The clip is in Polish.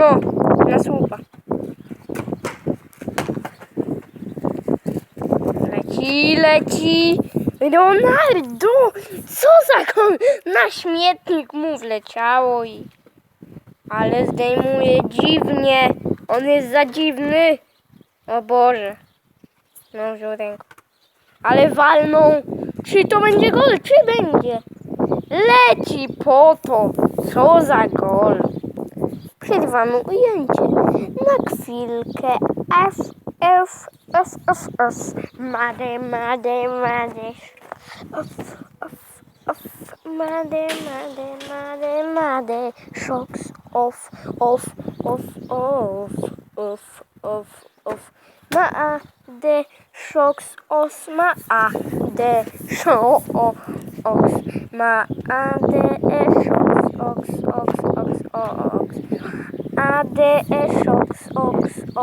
No, na słupa. Leci, leci. Ronaldo! Co za kon... Na śmietnik mu wleciało i... Ale zdejmuje dziwnie. On jest za dziwny. O Boże. No, wziął ręką. Ale walną. Czy to będzie gol, czy będzie? Leci po to. Co za gol. Przerwamy ujęcie. Na chwilkę. F, F, F, F, F. Made, made, made. F, F, F. Made, made, made, made. Shocks off, off, off, off, off, off, off. Ma de shocks os ma a de sho o ox ma de shocks ox ox ox ox a de e shocks ox o